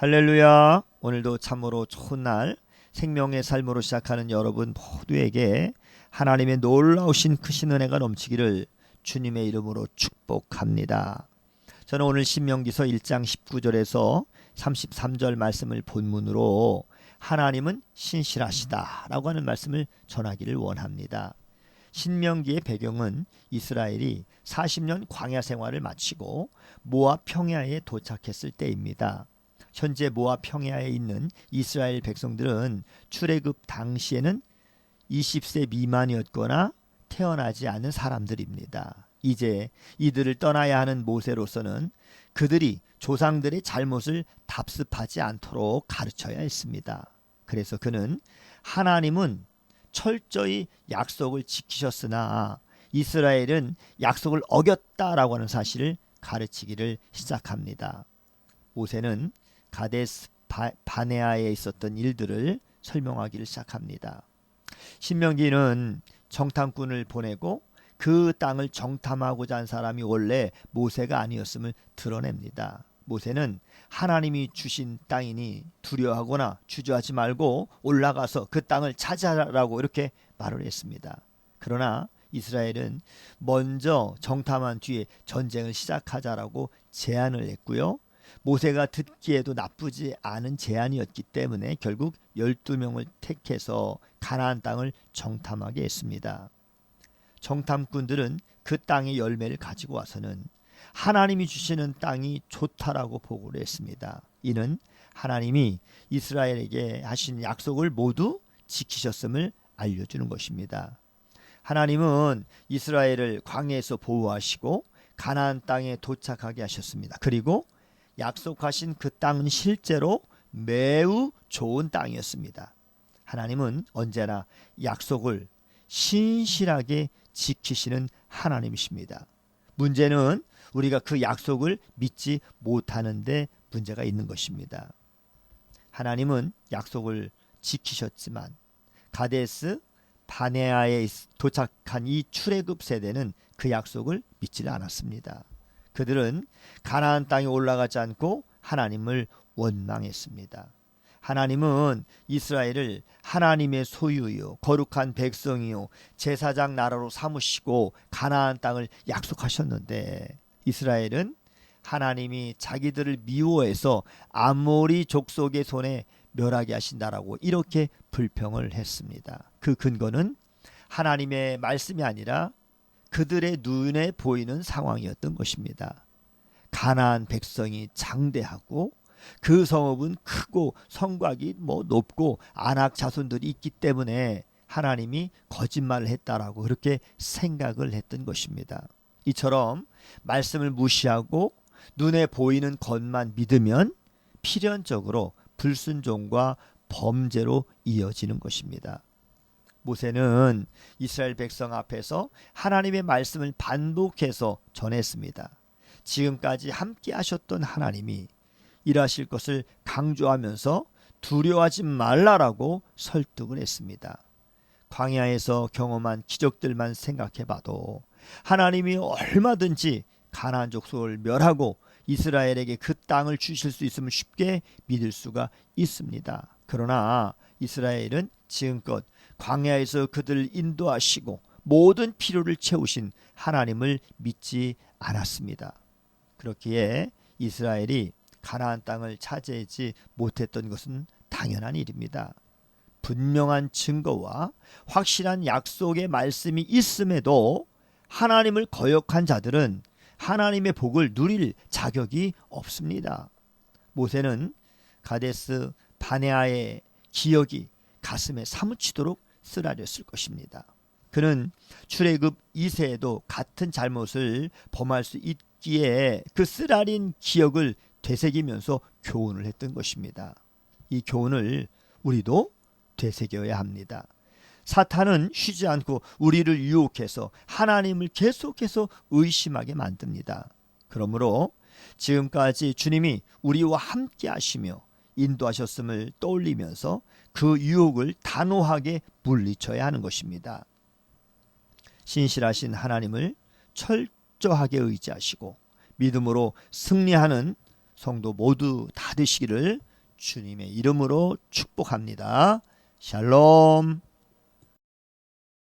할렐루야. 오늘도 참으로 좋은 날 생명의 삶으로 시작하는 여러분 모두에게 하나님의 놀라우신 크신 은혜가 넘치기를 주님의 이름으로 축복합니다. 저는 오늘 신명기서 1장 19절에서 33절 말씀을 본문으로 하나님은 신실하시다라고 하는 말씀을 전하기를 원합니다. 신명기의 배경은 이스라엘이 40년 광야 생활을 마치고 모압 평야에 도착했을 때입니다. 현재 모압 평야에 있는 이스라엘 백성들은 출애굽 당시에는 20세 미만이었거나 태어나지 않은 사람들입니다. 이제 이들을 떠나야 하는 모세로서는 그들이 조상들의 잘못을 답습하지 않도록 가르쳐야 했습니다. 그래서 그는 하나님은 철저히 약속을 지키셨으나 이스라엘은 약속을 어겼다라고 하는 사실을 가르치기를 시작합니다. 모세는 가데스 바, 바네아에 있었던 일들을 설명하기를 시작합니다. 신명기는 정탐꾼을 보내고 그 땅을 정탐하고자 한 사람이 원래 모세가 아니었음을 드러냅니다. 모세는 하나님이 주신 땅이니 두려워하거나 주저하지 말고 올라가서 그 땅을 차지하라고 이렇게 말을 했습니다. 그러나 이스라엘은 먼저 정탐한 뒤에 전쟁을 시작하자라고 제안을 했고요. 모세가 듣기에도 나쁘지 않은 제안이었기 때문에 결국 12명을 택해서 가나안 땅을 정탐하게 했습니다. 정탐꾼들은 그 땅의 열매를 가지고 와서는 하나님이 주시는 땅이 좋다라고 보고를 했습니다. 이는 하나님이 이스라엘에게 하신 약속을 모두 지키셨음을 알려주는 것입니다. 하나님은 이스라엘을 광야에서 보호하시고 가나안 땅에 도착하게 하셨습니다. 그리고 약속하신 그 땅은 실제로 매우 좋은 땅이었습니다. 하나님은 언제나 약속을 신실하게 지키시는 하나님이십니다. 문제는 우리가 그 약속을 믿지 못하는데 문제가 있는 것입니다. 하나님은 약속을 지키셨지만 가데스 바네아에 도착한 이 출애굽 세대는 그 약속을 믿지 않았습니다. 그들은 가나안 땅에 올라가지 않고 하나님을 원망했습니다. 하나님은 이스라엘을 하나님의 소유요 거룩한 백성이요 제사장 나라로 삼으시고 가나안 땅을 약속하셨는데 이스라엘은 하나님이 자기들을 미워해서 아모리 족속의 손에 멸하게 하신다라고 이렇게 불평을 했습니다. 그 근거는 하나님의 말씀이 아니라 그들의 눈에 보이는 상황이었던 것입니다. 가나안 백성이 장대하고 그 성읍은 크고 성곽이 뭐 높고 안악 자손들이 있기 때문에 하나님이 거짓말을 했다라고 그렇게 생각을 했던 것입니다. 이처럼 말씀을 무시하고 눈에 보이는 것만 믿으면 필연적으로 불순종과 범죄로 이어지는 것입니다. 모세는 이스라엘 백성 앞에서 하나님의 말씀을 반복해서 전했습니다. 지금까지 함께 하셨던 하나님이 일하실 것을 강조하면서 두려워하지 말라라고 설득을 했습니다. 광야에서 경험한 기적들만 생각해 봐도 하나님이 얼마든지 가나안 족속을 멸하고 이스라엘에게 그 땅을 주실 수 있음을 쉽게 믿을 수가 있습니다. 그러나 이스라엘은 지금껏 광야에서 그들을 인도하시고 모든 필요를 채우신 하나님을 믿지 않았습니다. 그렇기에 이스라엘이 가나안 땅을 차지하지 못했던 것은 당연한 일입니다. 분명한 증거와 확실한 약속의 말씀이 있음에도 하나님을 거역한 자들은 하나님의 복을 누릴 자격이 없습니다. 모세는 가데스 바네아의 기억이 가슴에 사무치도록 쓰라렸을 것입니다. 그는 출애굽 2세에도 같은 잘못을 범할 수 있기에 그 쓰라린 기억을 되새기면서 교훈을 했던 것입니다. 이 교훈을 우리도 되새겨야 합니다. 사탄은 쉬지 않고 우리를 유혹해서 하나님을 계속해서 의심하게 만듭니다. 그러므로 지금까지 주님이 우리와 함께 하시며 인도하셨음을 떠올리면서 그 유혹을 단호하게 물리쳐야 하는 것입니다. 신실하신 하나님을 철저하게 의지하시고 믿음으로 승리하는 성도 모두 다 되시기를 주님의 이름으로 축복합니다. 샬롬.